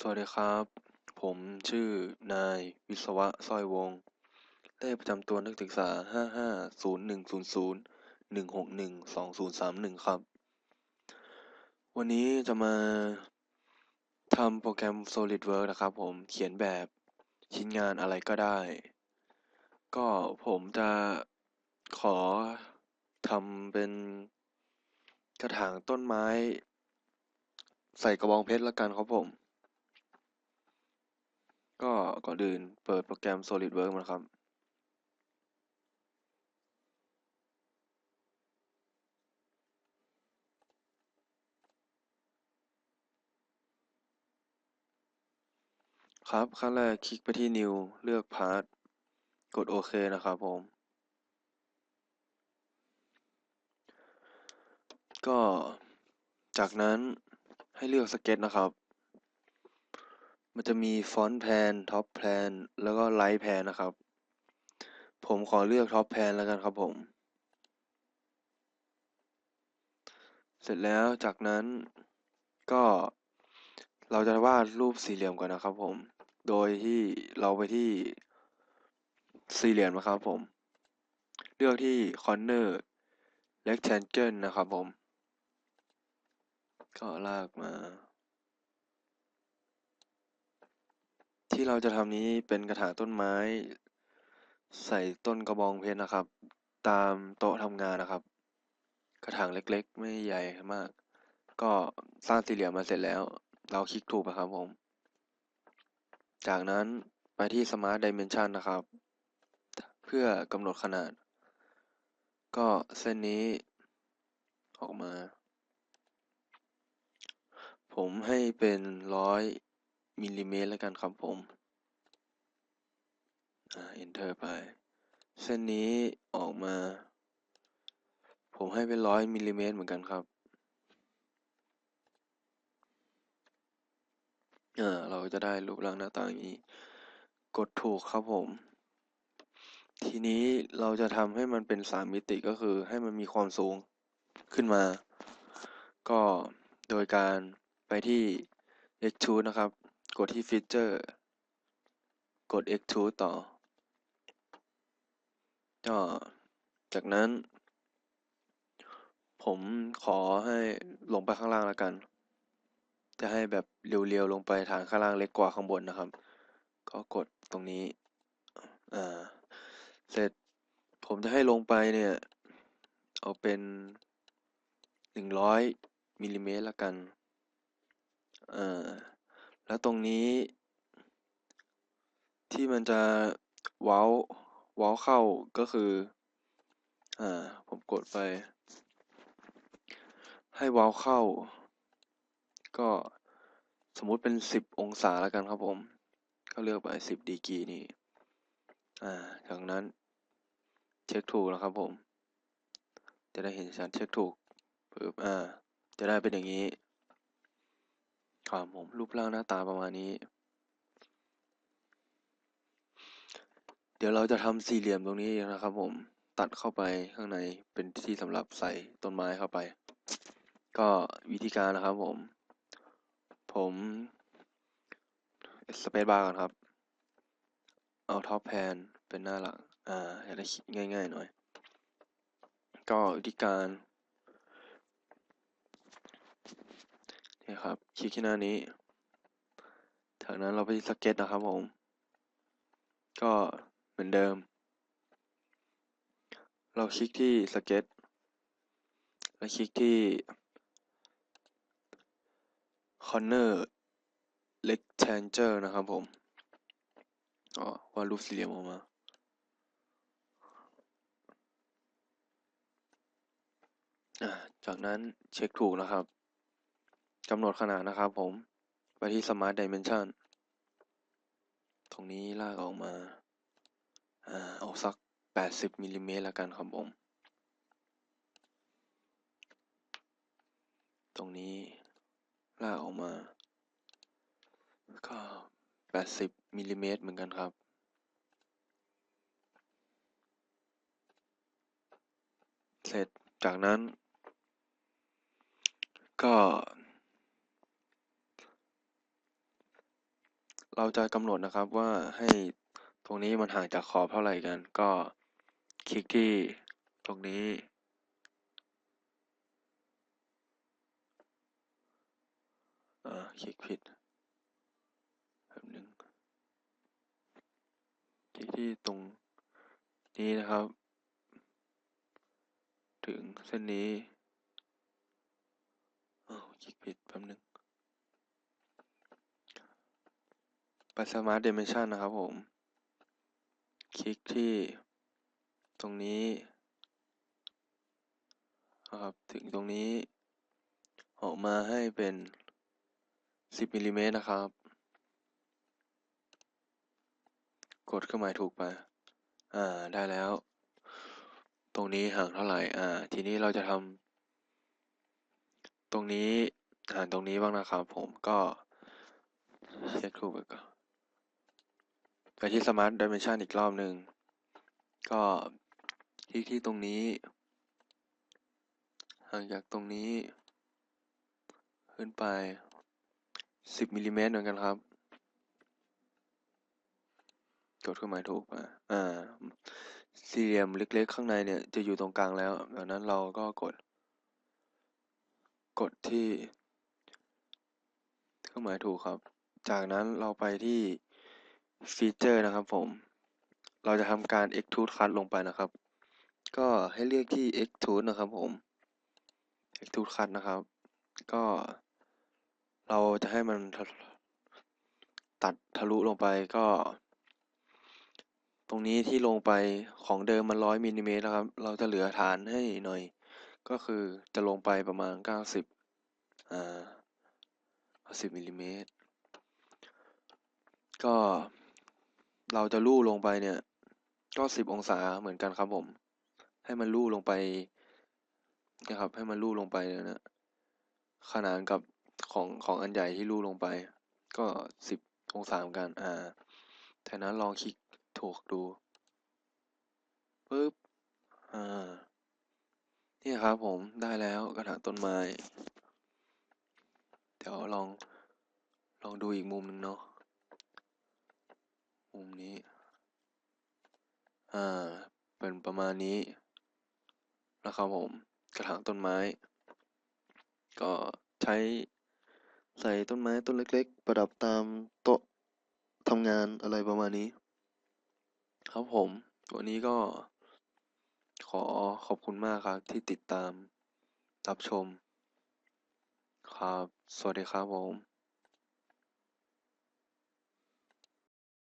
สวัสดีครับ ผมชื่อนายวิศวะสร้อยวง เลขประจำตัวนักศึกษาห้าห้าศูนย์หนึ่งศูนย์ศูนย์หนึ่งหกหนึ่งสองศูนย์สามหนึ่งครับ วันนี้จะมาทำโปรแกรม SolidWorks นะครับผม เขียนแบบชิ้นงานอะไรก็ได้ ก็ผมจะขอทำเป็นกระถางต้นไม้ ใส่กระบองเพชรละกันครับผม ก็ก่อนอื่นเปิดโปรแกรม SolidWorks มาครับ ครับ ขั้นแรกคลิกไปที่ New เลือก Part กดโอเคนะครับผม ก็จากนั้นให้เลือกสเก็ตนะครับ มันจะมีฟอนต์แพนท็อปแพนแล้วก็ไลท์แพนนะครับ ผมขอเลือกท็อปแพนแล้วกันครับผม เสร็จแล้วจากนั้นก็เราจะวาดรูปสี่เหลี่ยมก่อนนะครับผม โดยที่เราไปที่สี่เหลี่ยมนะครับผม เลือกที่ corner rectangle นะครับผม ก็ลากมา ที่เราจะทำนี้เป็นกระถางต้นไม้ ใส่ต้นกระบองเพชรนะครับ ตามโต๊ะทำงานนะครับ กระถางเล็กๆ ไม่ใหญ่มาก ก็สร้างสี่เหลี่ยมมาเสร็จแล้ว เราคลิกถูกนะครับผม จากนั้นไปที่ Smart Dimension นะครับ เพื่อกำหนดขนาด ก็เส้นนี้ออกมา ผมให้เป็นร้อย มิลลิเมตรแล้วกันครับผมอ่า enter ไป เส้นนี้ออกมา ผมให้เป็นร้อยมิลลิเมตรเหมือนกันครับอ่าเราจะได้รูปร่างหน้าตาอย่างนี้ กดถูกครับผม ทีนี้เราจะทำให้มันเป็นสามมิติก็คือให้มันมีความสูงขึ้นมา ก็โดยการไปที่ extrude นะครับ กดที่ feature กด extrude ต่อ ก็จากนั้น ผมขอให้ลงไปข้างล่างแล้วกัน จะให้แบบเรียวๆลงไปฐานข้างล่างเล็กกว่าข้างบนนะครับ ก็กดตรงนี้ อ่า เสร็จผมจะให้ลงไปเนี่ย เอาเป็นหนึ่งร้อยมิลลิเมตรละกัน อ่า แล้วตรงนี้ ที่มันจะเว้าเว้าเข้าก็คืออ่าผมกดไป ให้เว้าเข้า ก็สมมุติเป็นสิบองศาแล้วกันครับผม ก็เลือกไปสิบดีกีนี่อ่าจากนั้นเช็คถูกแล้วครับผม จะได้เห็นชัดเช็คถูกปึ๊บอ่า จะได้เป็นอย่างนี้ ครับผมรูปร่างหน้าตาประมาณนี้ เดี๋ยวเราจะทำสี่เหลี่ยมตรงนี้นะครับ ผมตัดเข้าไปข้างในเป็นที่สำหรับใส่ต้นไม้เข้าไป ก็วิธีการนะครับ ผม ผมสเปซบาร์ก่อนครับ เอาท็อปแพนเป็นหน้าหลัก อ่าอยากได้ง่ายๆหน่อย ก็วิธีการ นะครับ คลิกที่หน้านี้จากนั้นเราไปที่สเก็ตนะครับผม ก็เหมือนเดิม เราคลิกที่สเก็ตแล้วคลิกที่ corner rectangle นะครับผมอ๋อวาดรูปสี่เหลี่ยมออกมาอ่าจากนั้นเช็คถูกนะครับ กำหนดขนาดนะครับผม ไปที่ Smart Dimension ตรงนี้ลากออกมา อ่า เอาสัก 80มิลลิเมตรล้วกันครับผม ตรงนี้ลากออกมาก็80มิลลิเมตรเหมือนกันครับ เสร็จจากนั้น ก็ เราจะกำหนดนะครับว่าให้ตรงนี้มันห่างจากขอบเท่าไหร่กัน ก็คลิกที่ตรงนี้ อ่า คลิกผิดแป๊บหนึงคลิกที่ตรงนี้นะครับ ถึงเส้นนี้อ้าวคลิกผิดแป๊บหนึง ไป Smart Dimension นะครับผม คลิกที่ตรงนี้นะครับ ถึงตรงนี้ออกมาให้เป็น 10มิลลิเมตรนะครับ กดเครื่องหมายถูกไป อ่า ได้แล้ว ตรงนี้ห่างเท่าไหร่ อ่า ทีนี้เราจะทำตรงนี้ห่างตรงนี้บ้างนะครับ ผมก็เช็คถูกไปก่อน ไปที่ Smart Dimension อีกรอบหนึ่ง ก็คลิกที่ตรงนี้ ห่างจากตรงนี้ ขึ้นไป 10มิลลิเมตรเหมือนกันครับกดเครื่องหมายถูกมาอ่า สี่เหลี่ยมเล็กๆ ข้างในเนี่ย จะอยู่ตรงกลางแล้วดังนั้นเราก็กด กดที่ เครื่องหมายถูกครับ จากนั้นเราไปที่ ฟีเจอร์นะครับผม เราจะทำการ extrude cut ลงไปนะครับ ก็ให้เลือกที่ extrude นะครับผม extrude cut นะครับ ก็ เราจะให้มันตัดทะลุลงไปก็ ตรงนี้ที่ลงไปของเดิมมันร้อยมิลลิเมตรนะครับ เราจะเหลือฐานให้หน่อย ก็คือจะลงไปประมาณเก้าสิบอ่าสิบมิลลิเมตรก็ เราจะลู่ลงไปเนี่ย ก็สิบองศาเหมือนกันครับผม ให้มันลู่ลงไปนะครับ ให้มันลู่ลงไปเนี่ยนะขนานกับของของอันใหญ่ที่ลู่ลงไป ก็สิบองศาเหมือนกันอ่าแต่นั้นลองคลิกถูกดูปึ๊บอ่านี่ครับผมได้แล้วกระถางต้นไม้ เดี๋ยวลองลองดูอีกมุมหนึ่งเนาะ มุมนี้ อ่า เป็นประมาณนี้นะครับผม กระถางต้นไม้ ก็ใช้ใส่ต้นไม้ต้นเล็ก ๆ ประดับตามโต๊ะทำงานอะไรประมาณนี้ ครับผมวันนี้ก็ขอขอบคุณมากครับที่ติดตามรับชม ครับ สวัสดีครับผม